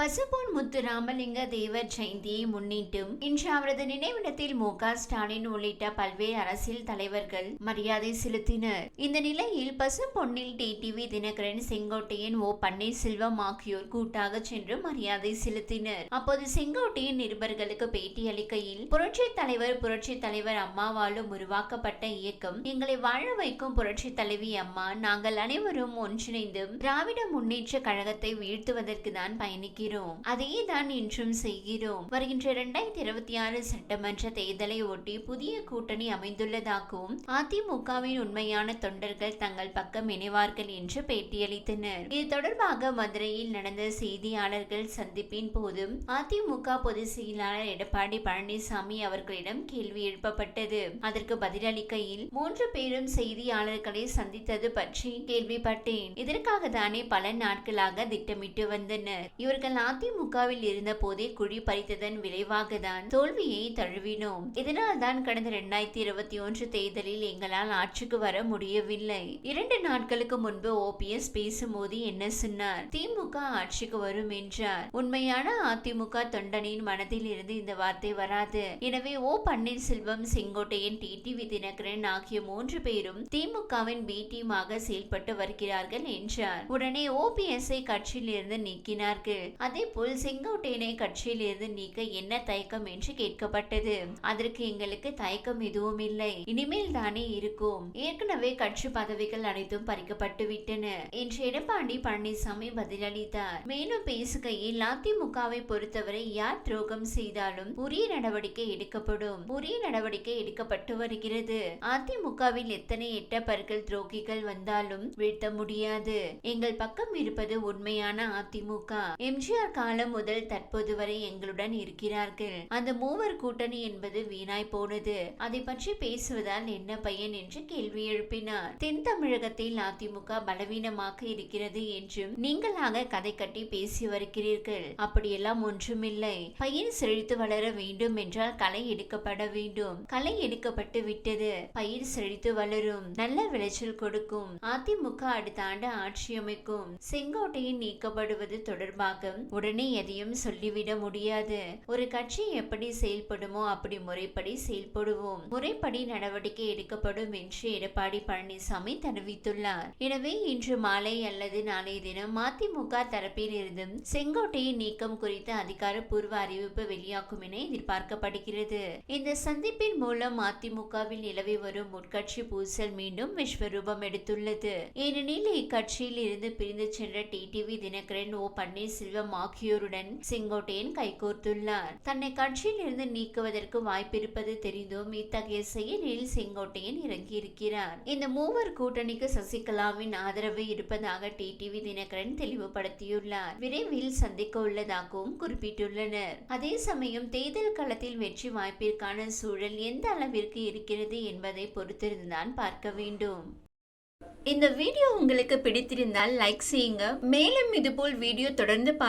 பசுபொன் முத்து ராமலிங்க தேவர் ஜெயந்தியை முன்னிட்டும் இன்று அவரது நினைவிடத்தில் மு க ஸ்டாலின் உள்ளிட்ட பல்வேறு அரசியல் தலைவர்கள் மரியாதை செலுத்தினர். இந்த நிலையில் பசும்பொன்னில் டிடிவி தினகரன் செங்கோட்டையன் ஓ பன்னீர்செல்வம் ஆகியோர் கூட்டாக சென்று மரியாதை செலுத்தினர். அப்போது செங்கோட்டையன் நிருபர்களுக்கு பேட்டி அளிக்கையில் புரட்சி தலைவர் புரட்சி தலைவர் அம்மாவாலும் உருவாக்கப்பட்ட இயக்கம் எங்களை வாழ வைக்கும் புரட்சி தலைவி அம்மா நாங்கள் அனைவரும் ஒன்றிணைந்து திராவிட முன்னேற்ற கழகத்தை வீழ்த்துவதற்கு தான் பயணிக்கிறோம். அதே தான் இன்றும் செய்கிறோம். வருகின்ற இரண்டாயிரத்தி இருபத்தி ஆறு சட்டமன்ற தேர்தலை ஒட்டி புதிய கூட்டணி அமைந்துள்ளதாகவும் அதிமுகவின் உண்மையான தொண்டர்கள் தங்கள் பக்கம் இணைவார்கள் என்று பேட்டியளித்தனர். இது தொடர்பாக மதுரையில் நடந்த செய்தியாளர்கள் சந்திப்பின் போது அதிமுக பொதுச் செயலாளர் எடப்பாடி பழனிசாமி அவர்களிடம் கேள்வி எழுப்பப்பட்டது. அதற்கு பதிலளிக்கையில் மூன்று பேரும் செய்தியாளர்களை சந்தித்தது பற்றி கேள்விப்பட்டேன். இதற்காக தானே பல நாட்களாக திட்டமிட்டு வந்தனர். இவர்கள் அதிமுகவில் இருந்த போதே குழி பறித்ததன் விளைவாக தான் தோல்வியை தழுவினோம். இதனால் தான் கடந்த இரண்டாயிரத்தி இருபத்தி ஒன்று தேர்தலில் எங்களால் ஆட்சிக்கு வர முடியவில்லை. இரண்டு நாட்களுக்கு முன்பு ஓபிஎஸ் பேசும்போது என்ன சொன்னார்? திமுக ஆட்சிக்கு வரும் என்றார். உண்மையான அதிமுக தொண்டனின் மனதில் இருந்து இந்த வார்த்தை வராது. எனவே ஓ. பன்னீர்செல்வம் செங்கோட்டையன் டிடிவி தினகரன் ஆகிய மூன்று பேரும் திமுகவின் பி. டீமாக செயல்பட்டு வருகிறார்கள் என்றார். உடனே ஓபிஎஸ்ஐ கட்சியில் இருந்து நீக்கினார்கள். அதே போல் செங்கோட்டையனை கட்சியிலிருந்து நீக்க என்ன தயக்கம் என்று கேட்கப்பட்டது. அதற்கு எங்களுக்கு தயக்கம் எதுவும் இல்லை. இனிமேல் தானே இருக்கும். ஏற்கனவே கட்சி பதவிகள் அனைத்தும் பறிக்கப்பட்டு விட்டன என்று எடப்பாடி பழனிசாமி பதிலளித்தார். மேலும் பேசுகையில் அதிமுகவை பொறுத்தவரை யார் துரோகம் செய்தாலும் உரிய நடவடிக்கை எடுக்கப்படும். உரிய நடவடிக்கை எடுக்கப்பட்டு வருகிறது. அதிமுகவில் எத்தனை எட்டப்பர்கள் துரோகிகள் வந்தாலும் வீழ்த்த முடியாது. எங்கள் பக்கம் இருப்பது உண்மையான அதிமுக. எம்ஜிஆர் காலம் முதல் தற்போது வரை எங்களுடன் இருக்கிறார்கள். அந்த மூவர் கூட்டணி என்பது வீணாய் போனது. அதை பற்றி பேசுவதால் என்ன பயன் என்று கேள்வி எழுப்பினார். தென் தமிழகத்தில் அதிமுக பலவீனமாக இருக்கிறது என்றும் நீங்களாக கதை கட்டி பேசி வருகிறீர்கள். அப்படியெல்லாம் ஒன்றுமில்லை. பயிர் செழித்து வளர வேண்டும் என்றால் களை எடுக்கப்பட வேண்டும். களை எடுக்கப்பட்டு விட்டது. பயிர் செழித்து வளரும். நல்ல விளைச்சல் கொடுக்கும். அதிமுக அடுத்த ஆண்டு ஆட்சி அமைக்கும். செங்கோட்டையின் நீக்கப்படுவது தொடர்பாக உடனே எதையும் சொல்லிவிட முடியாது. ஒரு கட்சி எப்படி செயல்படுமோ அப்படி முறைப்படி செயல்படுவோம். முறைப்படி நடவடிக்கை எடுக்கப்படும் என்று எடப்பாடி பழனிசாமி தெரிவித்துள்ளார். எனவே இன்று மாலை அல்லது நாளைய தினம் மதிமுக தரப்பில் இருந்தும் செங்கோட்டையின் நீக்கம் குறித்த அதிகாரப்பூர்வ அறிவிப்பு வெளியாகும் என எதிர்பார்க்கப்படுகிறது. இந்த சந்திப்பின் மூலம் அதிமுகவில் நிலவி வரும் உட்கட்சி பூசல் மீண்டும் விஸ்வரூபம் எடுத்துள்ளது. ஏனெனில் இக்கட்சியில் இருந்து பிரிந்து சென்ற டிடிவி தினகரன் ஓ பன்னீர்செல்வம் ஆகியோருடன் செங்கோட்டையன் கைகோர்த்துள்ளார் தன்னை கட்சியில் இருந்து நீக்குவதற்கு வாய்ப்பிருப்பது தெரிந்தும். இத்தகைய செயலில் செங்கோட்டையன் இறங்கியிருக்கிறார். இந்த மூவர் கூட்டணிக்கு சசிகலாவின் ஆதரவு இருப்பதாக டிடிவி தினகரன் தெளிவுபடுத்தியுள்ளார். விரைவில் சந்திக்க உள்ளதாகவும் குறிப்பிட்டுள்ளனர். அதே சமயம் தேர்தல் களத்தில் வெற்றி வாய்ப்பிற்கான சூழல் எந்த அளவிற்கு இருக்கிறது என்பதை பொறுத்திருந்துதான் பார்க்க வேண்டும். இந்த வீடியோ உங்களுக்கு பிடித்திருந்தால் லைக் செய்யுங்க. மேலும் இதுபோல் வீடியோ தொடர்ந்து பார்க்க